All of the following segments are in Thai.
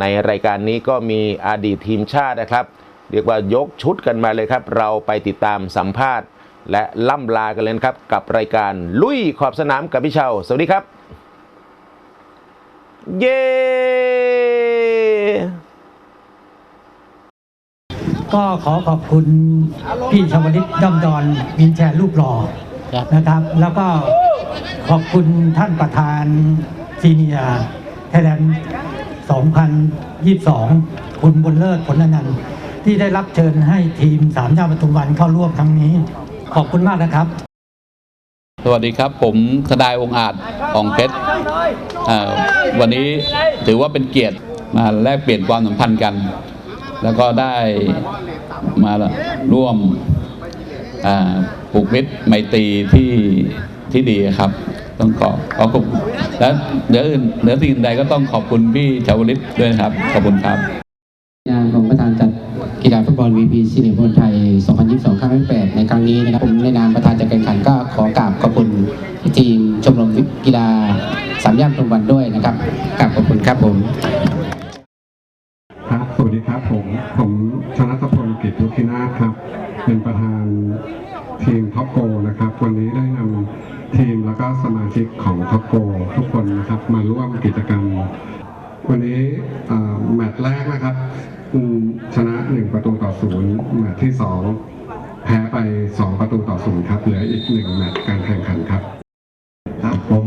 ในรายการนี้ก็มีอดีตทีมชาตินะครับ เรียกว่ายกชุดกันมาเลยครับ เราไปติดตามสัมภาษณ์ และล่ำลากันเลยครับ กับรายการลุยขอบสนามกับพี่เชาสวัสดีครับ เย้ก็ขอขอบคุณพี่ชวลิตย่อมดอนวินแชร์รูปหล่อนะครับ แล้วก็ขอบคุณท่านประธานซีเนียไทยแลนด์ 2022 คุณบุญเลิศผลนันต์ที่ได้รับเชิญให้ทีมสามย่านปทุมวันเข้าร่วมครั้งนี้ ขอบคุณมากนะครับ สวัสดีครับ ผมทนายองอาจของเพชรวันนี้ถือว่าเป็นเกียรติมาแลกเปลี่ยนความสัมพันธ์กัน แล้วก็ได้มาร่วมอ่าปลูกมิตรไมตรีที่ที่ดีครับ ต้องขอขอขอบคุณและเหนืออื่นเหนือสิ่งอื่นใดก็ต้องขอบคุณพี่ชาวลิตด้วยนะครับ ขอบคุณครับงานของประธานจัดกีฬาฟุตบอล VP ซีเนียร์บอลไทย 2022 ครั้งที่8ในครั้งนี้นะครับผมในนามประธานจัดการแข่งขันก็ขอกราบขอบคุณทีมชมรมกีฬาสามย่านปทุมวันด้วยนะครับกราบขอบคุณครับผมครับสวัสดีครับผมผมชนะพลกิจยุทธินาถครับ มาร่วมกิจกรรม วันนี้เอ่อแมตช์แรกนะครับอืมชนะ1ประตูต่อศูนย์แมตช์ที่2แพ้ไป2ประตูต่อศูนย์ครับ เหลืออีก1แมตช์การแข่งขันครับ ครับผม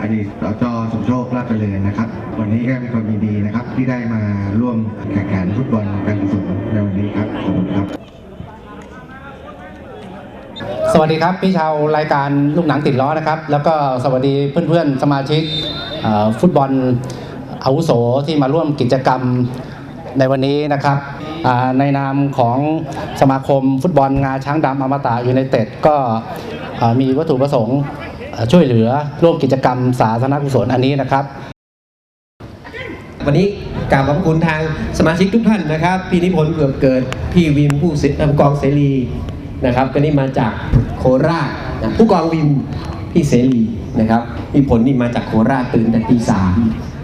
อดีตสจสมโชคลาภเจริญนะครับ วันนี้ก็เป็นความยินดีนะครับ ที่ได้มาร่วมแข่งขันฟุตบอลการกุศลในวันนี้ครับขอบคุณครับ สวัสดีครับพี่ชาวรายการลูกหนังติดล้อนะครับ แล้วก็สวัสดีเพื่อนๆสมาชิกเอ่อ ฟุตบอลอาวุโสที่มาร่วมกิจกรรมในวันนี้นะครับในนามของสมาคมฟุตบอลงาช้างดำอมตะยูไนเต็ดก็มีวัตถุประสงค์ช่วยเหลือร่วมกิจกรรมสาธารณกุศลอันนี้นะครับ วันนี้กราบขอบคุณทางสมาชิกทุกท่านนะครับ พี่นิพนธ์เกือบเกิด พี่วิมผู้เสเอ่อกองเสรีนะครับก็นี่มาจากโคราชผู้กองวิมพี่เสรี นะครับพี่ผลนี่มาจากโคราชตื่นแต่ตีสาม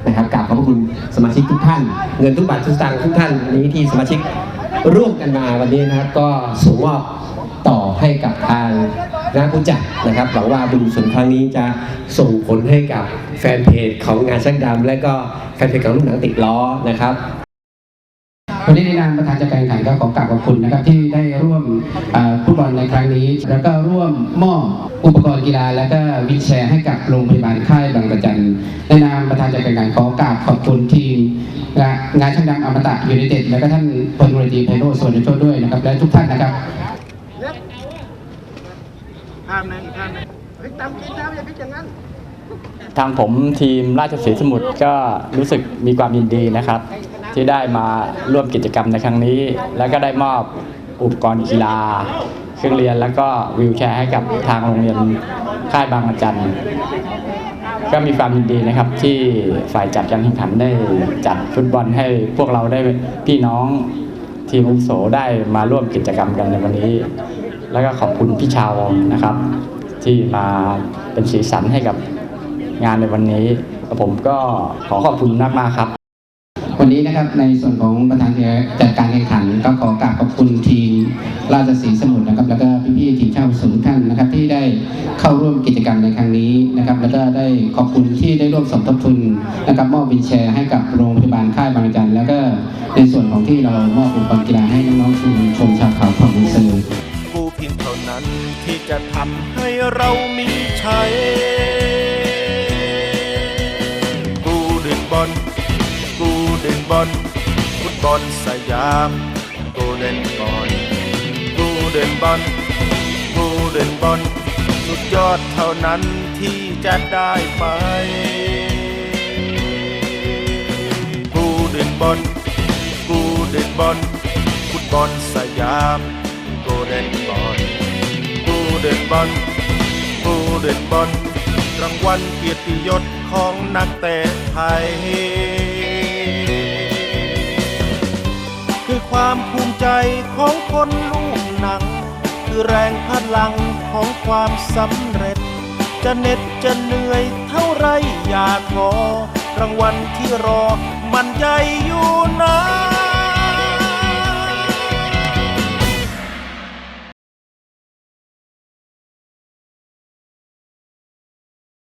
นะครับกราบขอบพระคุณสมาชิกทุกท่าน เงินทุกบาททุกสตางค์ทุกท่านนี้ที่สมาชิกร่วมกันมาวันนี้นะครับก็ส่งมอบต่อให้กับทางคณะผู้จัดนะครับหวังว่าบุญกุศลครั้งนี้จะส่งผลให้กับแฟนเพจของงานช่างดำและก็แฟนเพจของลูกหนังติดล้อนะครับ วันนี้ในนามประธานจัดการแข่งขันก็ขอกราบขอบคุณนะครับที่ได้ร่วมฟุตบอลในครั้งนี้ แล้วก็ร่วมมอบอุปกรณ์กีฬา และก็วิแชร์ให้กับโรงพยาบาลค่ายบางระจันในนามประธานจัดการแข่งขันขอกราบขอบคุณทีมงานานช่างดำอมตะยูไนเต็ดและก็ท่านพลตรีไพโรจน์สวนโชตด้วยนะครับและทุกท่านนะครับทางผมทีมราชสีสมุทรก็รู้สึกมีความยินดีนะครับ ที่ได้มาร่วมกิจกรรมในครั้งนี้ แล้วก็ได้มอบอุปกรณ์กีฬา เครื่องเรียนแล้วก็วิวแชร์ให้กับทางโรงเรียนค่ายบางระจันก็มีความยินดีนะครับที่ฝ่ายจัดการแข่งขันได้จัดฟุตบอลให้พวกเราได้พี่น้องทีมอุโสได้มาร่วมกิจกรรมกันในวันนี้ แล้วก็ขอบคุณพี่ชาวนะครับ ที่มาเป็นสีสันให้กับงานในวันนี้ผมก็ขอขอบคุณมากมากครับ วันนี้นะครับในส่วนของประธานจัดการแข่งขัน ก็ขอกราบขอบคุณทีมราชสีสมุทรนะครับ แล้วก็พี่ๆทีมชาติสูงท่านนะครับ ที่ได้เข้าร่วมกิจกรรมในครั้งนี้นะครับ แล้วก็ได้ขอบคุณที่ได้ร่วมสมทบทุนนะครับมอบวินแชร์ให้กับโรงพยาบาลค่ายบางจันแล้วก็ในส่วนของที่เรามอบอุปกรณ์กีฬาให้น้องๆชุมชนชาวเขาเผ่ามูเซอกูเพียงเท่านั้นที่จะทำให้เรามีชัย บอลฟุตบอลสยามกูเล่นบอลกูเดินบอลกูเดินบอลสุดยอดเท่านั้นที่จะได้ไปกูเดินบอลกูเดินบอลฟุตบอลสยามกูเดินบอลกูเดินบอลกูเดินบอลรางวัลเกียรติยศของนักเตะไทย ความภูมิใจของคนลูกหนัง คือแรงพลังของความสำเร็จ จะเหน็ดจะเหนื่อยเท่าไรอย่าท้อรางวัลที่รอมันใจอยู่น